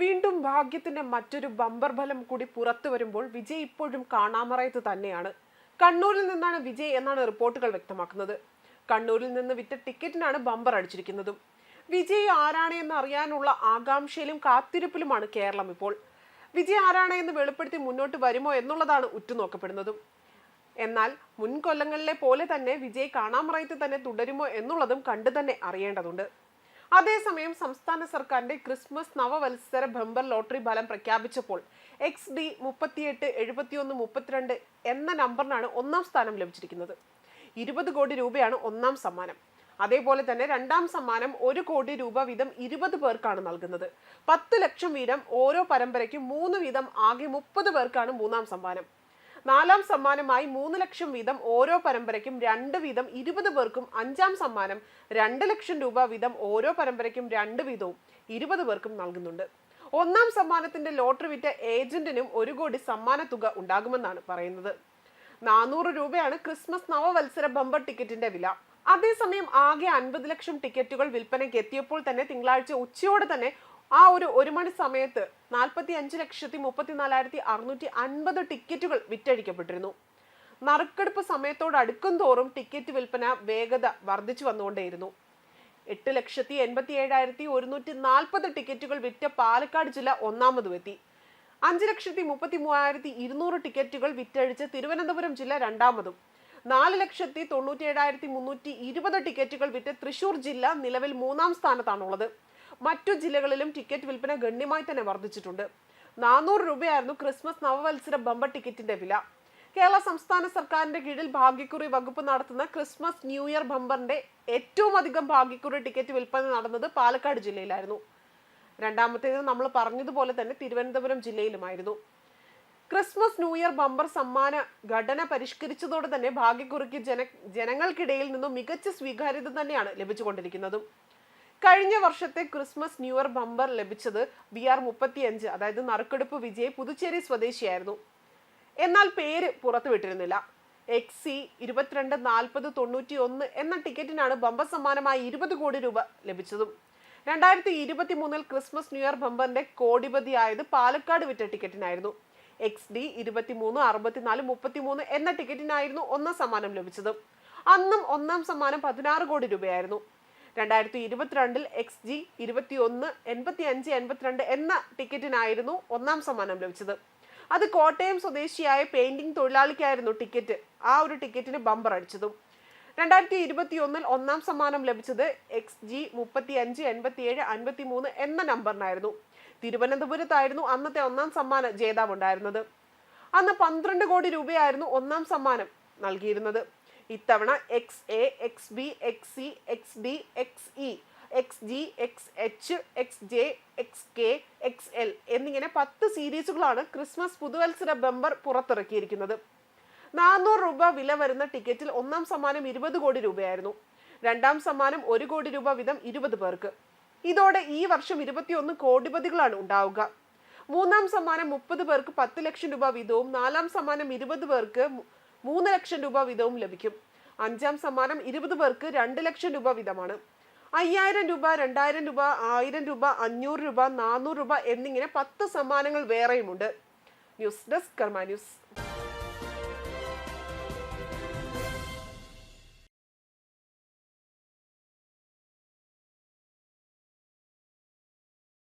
വീണ്ടും ഭാഗ്യത്തിന്റെ മറ്റൊരു ബമ്പർ ഫലം കൂടി പുറത്തു വരുമ്പോൾ വിജയ് ഇപ്പോഴും കാണാമറയത്ത് തന്നെയാണ്. കണ്ണൂരിൽ നിന്നാണ് വിജയ് എന്നാണ് റിപ്പോർട്ടുകൾ വ്യക്തമാക്കുന്നത്. കണ്ണൂരിൽ നിന്ന് വിറ്റ ടിക്കറ്റിനാണ് ബമ്പർ അടിച്ചിരിക്കുന്നതും. വിജയ് ആരാണ് എന്ന് അറിയാനുള്ള ആകാംക്ഷയിലും കാത്തിരിപ്പിലുമാണ് കേരളം ഇപ്പോൾ. വിജയ് ആരാണ് എന്ന് വെളിപ്പെടുത്തി മുന്നോട്ട് വരുമോ എന്നുള്ളതാണ് ഉറ്റുനോക്കപ്പെടുന്നതും. എന്നാൽ മുൻകൊല്ലങ്ങളിലെ പോലെ തന്നെ വിജയ് കാണാമറയത്ത് തന്നെ തുടരുമോ എന്നുള്ളതും കണ്ടു തന്നെ അറിയേണ്ടതുണ്ട്. അതേസമയം സംസ്ഥാന സർക്കാരിന്റെ ക്രിസ്മസ് നവവത്സര ബമ്പർ ലോട്ടറി ഫലം പ്രഖ്യാപിച്ചപ്പോൾ എക്സ് ഡി മുപ്പത്തിയെട്ട് എഴുപത്തിയൊന്ന് മുപ്പത്തിരണ്ട് എന്ന നമ്പറിനാണ് ഒന്നാം സ്ഥാനം ലഭിച്ചിരിക്കുന്നത്. ഇരുപത് കോടി രൂപയാണ് ഒന്നാം സമ്മാനം. അതേപോലെ തന്നെ രണ്ടാം സമ്മാനം ഒരു കോടി രൂപ വീതം ഇരുപത് പേർക്കാണ് നൽകുന്നത്. പത്ത് ലക്ഷം വീതം ഓരോ പരമ്പരയ്ക്കും മൂന്ന് വീതം ആകെ മുപ്പത് പേർക്കാണ് മൂന്നാം സമ്മാനം. നാലാം സമ്മാനമായി മൂന്ന് ലക്ഷം വീതം ഓരോ പരമ്പരയ്ക്കും രണ്ട് വീതം ഇരുപത് പേർക്കും അഞ്ചാം സമ്മാനം രണ്ട് ലക്ഷം രൂപ വീതം ഓരോ പരമ്പരയ്ക്കും രണ്ട് വീതവും ഇരുപത് പേർക്കും നൽകുന്നുണ്ട്. ഒന്നാം സമ്മാനത്തിന്റെ ലോട്ടറി വിറ്റ ഏജന്റിനും ഒരു കോടി സമ്മാന തുക ഉണ്ടാകുമെന്നാണ് പറയുന്നത്. നാനൂറ് രൂപയാണ് ക്രിസ്മസ് നവവത്സര ബമ്പർ ടിക്കറ്റിന്റെ വില. അതേസമയം ആകെ അൻപത് ലക്ഷം ടിക്കറ്റുകൾ വിൽപ്പനയ്ക്ക് എത്തിയപ്പോൾ തന്നെ തിങ്കളാഴ്ച ഉച്ചയോടെ തന്നെ ആ ഒരു ഒരു മണി സമയത്ത് നാൽപ്പത്തി അഞ്ച് ലക്ഷത്തി മുപ്പത്തിനാലായിരത്തി അറുന്നൂറ്റി അൻപത് ടിക്കറ്റുകൾ വിറ്റഴിക്കപ്പെട്ടിരുന്നു. നറുക്കെടുപ്പ് സമയത്തോട് അടുക്കും തോറും ടിക്കറ്റ് വിൽപ്പന വേഗത വർദ്ധിച്ചു വന്നുകൊണ്ടേയിരുന്നു. എട്ട് ലക്ഷത്തി എൺപത്തി ഏഴായിരത്തി ഒരുന്നൂറ്റി നാൽപ്പത് ടിക്കറ്റുകൾ വിറ്റ പാലക്കാട് ജില്ല ഒന്നാമതും എത്തി. അഞ്ച് ലക്ഷത്തി മുപ്പത്തി മൂവായിരത്തി ഇരുന്നൂറ് ടിക്കറ്റുകൾ വിറ്റഴിച്ച് തിരുവനന്തപുരം ജില്ല രണ്ടാമതും. നാല് ലക്ഷത്തി തൊണ്ണൂറ്റി ഏഴായിരത്തി മുന്നൂറ്റി ഇരുപത് ടിക്കറ്റുകൾ വിറ്റ് തൃശൂർ ജില്ല നിലവിൽ മൂന്നാം സ്ഥാനത്താണുള്ളത്. മറ്റു ജില്ലകളിലും ടിക്കറ്റ് വിൽപ്പന ഗണ്യമായി തന്നെ വർദ്ധിച്ചിട്ടുണ്ട്. നാനൂറ് രൂപയായിരുന്നു ക്രിസ്മസ് നവവത്സര ബമ്പർ ടിക്കറ്റിന്റെ വില. കേരള സംസ്ഥാന സർക്കാരിന്റെ കീഴിൽ ഭാഗ്യക്കുറി വകുപ്പ് നടത്തുന്ന ക്രിസ്മസ് ന്യൂ ഇയർ ബമ്പറിന്റെ ഏറ്റവും അധികം ഭാഗ്യക്കുറി ടിക്കറ്റ് വിൽപ്പന നടന്നത് പാലക്കാട് ജില്ലയിലായിരുന്നു. രണ്ടാമത്തേത് നമ്മൾ പറഞ്ഞതുപോലെ തന്നെ തിരുവനന്തപുരം ജില്ലയിലുമായിരുന്നു. ക്രിസ്മസ് ന്യൂ ഇയർ ബമ്പർ സമ്മാന ഘടന പരിഷ്കരിച്ചതോടെ തന്നെ ഭാഗ്യക്കുറിക്ക് ജന ജനങ്ങൾക്കിടയിൽ നിന്നും മികച്ച സ്വീകാര്യത തന്നെയാണ് ലഭിച്ചുകൊണ്ടിരിക്കുന്നതും. കഴിഞ്ഞ വർഷത്തെ ക്രിസ്മസ് ന്യൂ ഇയർ ബമ്പർ ലഭിച്ചത് ബി ആർ മുപ്പത്തിയഞ്ച് അതായത് നറുക്കെടുപ്പ് വിജയ് പുതുച്ചേരി സ്വദേശിയായിരുന്നു. എന്നാൽ പേര് പുറത്തുവിട്ടിരുന്നില്ല. എക്സ് സി ഇരുപത്തിരണ്ട് നാൽപ്പത് തൊണ്ണൂറ്റി ഒന്ന് എന്ന ടിക്കറ്റിനാണ് ബമ്പർ സമ്മാനമായി ഇരുപത് കോടി രൂപ ലഭിച്ചതും. രണ്ടായിരത്തി ഇരുപത്തി മൂന്നിൽ ക്രിസ്മസ് ന്യൂ ഇയർ ബമ്പറിന്റെ കോടിപതിയായത് പാലക്കാട് വിറ്റ ടിക്കറ്റിനായിരുന്നു. എക്സ് ഡി ഇരുപത്തിമൂന്ന് അറുപത്തിനാല് മുപ്പത്തിമൂന്ന് എന്ന ടിക്കറ്റിനായിരുന്നു ഒന്നാം സമ്മാനം ലഭിച്ചത്. അന്നും ഒന്നാം സമ്മാനം പതിനാറ് കോടി രൂപയായിരുന്നു. രണ്ടായിരത്തി ഇരുപത്തിരണ്ടിൽ എക്സ് ജി ഇരുപത്തി ഒന്ന് എൺപത്തി അഞ്ച് എൺപത്തിരണ്ട് എന്ന ടിക്കറ്റിനായിരുന്നു ഒന്നാം സമ്മാനം ലഭിച്ചത്. അത് കോട്ടയം സ്വദേശിയായ പെയിന്റിംഗ് തൊഴിലാളിക്കായിരുന്നു ടിക്കറ്റ് ആ ഒരു ടിക്കറ്റിന് ബമ്പർ അടിച്ചതും. രണ്ടായിരത്തി ഇരുപത്തി ഒന്നിൽ ഒന്നാം സമ്മാനം ലഭിച്ചത് എക്സ് ജി മുപ്പത്തി അഞ്ച് എൺപത്തി ഏഴ് അൻപത്തി മൂന്ന് എന്ന നമ്പറിനായിരുന്നു തിരുവനന്തപുരത്തായിരുന്നു അന്നത്തെ ഒന്നാം സമ്മാനം ജേതാവ് ഉണ്ടായിരുന്നത്. അന്ന് പന്ത്രണ്ട് കോടി രൂപയായിരുന്നു ഒന്നാം സമ്മാനം നൽകിയിരുന്നത്. ഇത്തവണ X A X B X C X D X E X G X H X J X K X L എന്നിങ്ങനെ പത്ത് സീരീസുകളാണ് ക്രിസ്മസ് പുതുവത്സര ബമ്പർ പുറത്തിറക്കിയിരിക്കുന്നത്. നാനൂറ് രൂപ വില വരുന്ന ടിക്കറ്റിൽ ഒന്നാം സമ്മാനം ഇരുപത് കോടി രൂപയായിരുന്നു. രണ്ടാം സമ്മാനം ഒരു കോടി രൂപ വീതം ഇരുപത് പേർക്ക്. ഇതോടെ ഈ വർഷം ഇരുപത്തിയൊന്ന് കോടിപതികളാണ് ഉണ്ടാവുക. മൂന്നാം സമ്മാനം മുപ്പത് പേർക്ക് പത്ത് ലക്ഷം രൂപ വീതവും നാലാം സമ്മാനം ഇരുപത് പേർക്ക് മൂന്ന് ലക്ഷം രൂപ വീതവും ലഭിക്കും. അഞ്ചാം സമ്മാനം ഇരുപത് പേർക്ക് രണ്ട് ലക്ഷം രൂപ വീതമാണ്. അയ്യായിരം രൂപ രണ്ടായിരം രൂപ ആയിരം രൂപ അഞ്ഞൂറ് രൂപ നാനൂറ് രൂപ എന്നിങ്ങനെ പത്ത് സമ്മാനങ്ങൾ വേറെയുമുണ്ട്. News desk Karma news.